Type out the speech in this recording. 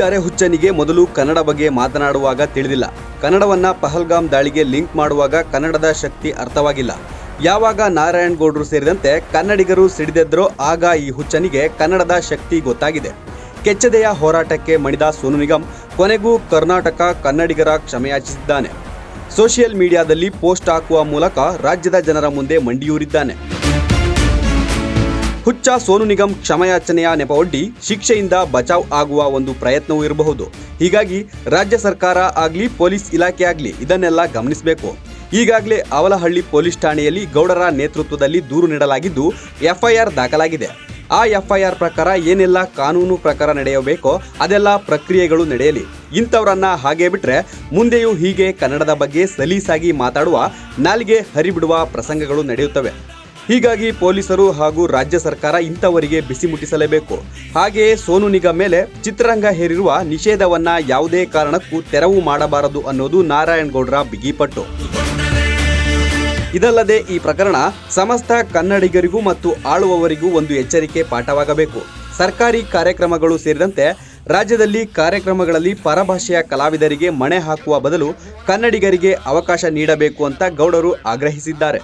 ಅರೆಹುಚ್ಚನಿಗೆ ಮೊದಲು ಕನ್ನಡ ಬಗ್ಗೆ ಮಾತನಾಡುವಾಗ ತಿಳಿದಿಲ್ಲ. ಕನ್ನಡವನ್ನ ಪಹಲ್ಗಾಮ್ ದಾಳಿಗೆ ಲಿಂಕ್ ಮಾಡುವಾಗ ಕನ್ನಡದ ಶಕ್ತಿ ಅರ್ಥವಾಗಿಲ್ಲ. ಯಾವಾಗ ನಾರಾಯಣ್ ಗೌಡ್ರು ಸೇರಿದಂತೆ ಕನ್ನಡಿಗರು ಸಿಡಿದೆದ್ರೋ ಆಗ ಈ ಹುಚ್ಚನಿಗೆ ಕನ್ನಡದ ಶಕ್ತಿ ಗೊತ್ತಾಗಿದೆ. ಕೆಚ್ಚದೆಯ ಹೋರಾಟಕ್ಕೆ ಮಣಿದ ಸೋನು ನಿಗಮ್, ಕೊನೆಗೂ ಕರ್ನಾಟಕ ಕನ್ನಡಿಗರ ಕ್ಷಮೆಯಾಚಿಸಿದ್ದಾನೆ. ಸೋಷಿಯಲ್ ಮೀಡಿಯಾದಲ್ಲಿ ಪೋಸ್ಟ್ ಹಾಕುವ ಮೂಲಕ ರಾಜ್ಯದ ಜನರ ಮುಂದೆ ಮಂಡಿಯೂರಿದ್ದಾನೆ. ಹುಚ್ಚ ಸೋನು ನಿಗಮ್ ಕ್ಷಮಯಾಚನೆಯ ನೆಪವೊಡ್ಡಿ ಶಿಕ್ಷೆಯಿಂದ ಬಚಾವ್ ಆಗುವ ಒಂದು ಪ್ರಯತ್ನವೂ ಇರಬಹುದು. ಹೀಗಾಗಿ ರಾಜ್ಯ ಸರ್ಕಾರ ಆಗಲಿ, ಪೊಲೀಸ್ ಇಲಾಖೆ ಆಗಲಿ ಇದನ್ನೆಲ್ಲ ಗಮನಿಸಬೇಕು. ಈಗಾಗಲೇ ಅವಲಹಳ್ಳಿ ಪೊಲೀಸ್ ಠಾಣೆಯಲ್ಲಿ ಗೌಡರ ನೇತೃತ್ವದಲ್ಲಿ ದೂರು ನೀಡಲಾಗಿದ್ದು, ಎಫ್ಐಆರ್ ದಾಖಲಾಗಿದೆ. ಆ ಎಫ್ಐಆರ್ ಪ್ರಕಾರ ಏನೆಲ್ಲ ಕಾನೂನು ಪ್ರಕಾರ ನಡೆಯಬೇಕೋ ಅದೆಲ್ಲ ಪ್ರಕ್ರಿಯೆಗಳು ನಡೆಯಲಿ. ಇಂಥವರನ್ನ ಹಾಗೆ ಬಿಟ್ರೆ ಮುಂದೆಯೂ ಹೀಗೆ ಕನ್ನಡದ ಬಗ್ಗೆ ಸಲೀಸಾಗಿ ಮಾತಾಡುವ, ನಾಲಿಗೆ ಹರಿಬಿಡುವ ಪ್ರಸಂಗಗಳು ನಡೆಯುತ್ತವೆ. ಹೀಗಾಗಿ ಪೊಲೀಸರು ಹಾಗೂ ರಾಜ್ಯ ಸರ್ಕಾರ ಇಂಥವರಿಗೆ ಬಿಸಿ ಮುಟ್ಟಿಸಲೇಬೇಕು. ಹಾಗೆಯೇ ಸೋನು ನಿಗಮ್ ಮೇಲೆ ಚಿತ್ರರಂಗ ಹೇರಿರುವ ನಿಷೇಧವನ್ನ ಯಾವುದೇ ಕಾರಣಕ್ಕೂ ತೆರವು ಮಾಡಬಾರದು ಅನ್ನೋದು ನಾರಾಯಣ್ ಗೌಡ್ರ ಬಿಗಿಪಟ್ಟು. ಇದಲ್ಲದೆ ಈ ಪ್ರಕರಣ ಸಮಸ್ತ ಕನ್ನಡಿಗರಿಗೂ ಮತ್ತು ಆಳುವವರಿಗೂ ಒಂದು ಎಚ್ಚರಿಕೆ ಪಾಠವಾಗಬೇಕು. ಸರ್ಕಾರಿ ಕಾರ್ಯಕ್ರಮಗಳು ಸೇರಿದಂತೆ ರಾಜ್ಯದಲ್ಲಿ ಕಾರ್ಯಕ್ರಮಗಳಲ್ಲಿ ಪರಭಾಷೆಯ ಕಲಾವಿದರಿಗೆ ಮಣೆ ಹಾಕುವ ಬದಲು ಕನ್ನಡಿಗರಿಗೆ ಅವಕಾಶ ನೀಡಬೇಕು ಅಂತ ಗೌಡರು ಆಗ್ರಹಿಸಿದ್ದಾರೆ.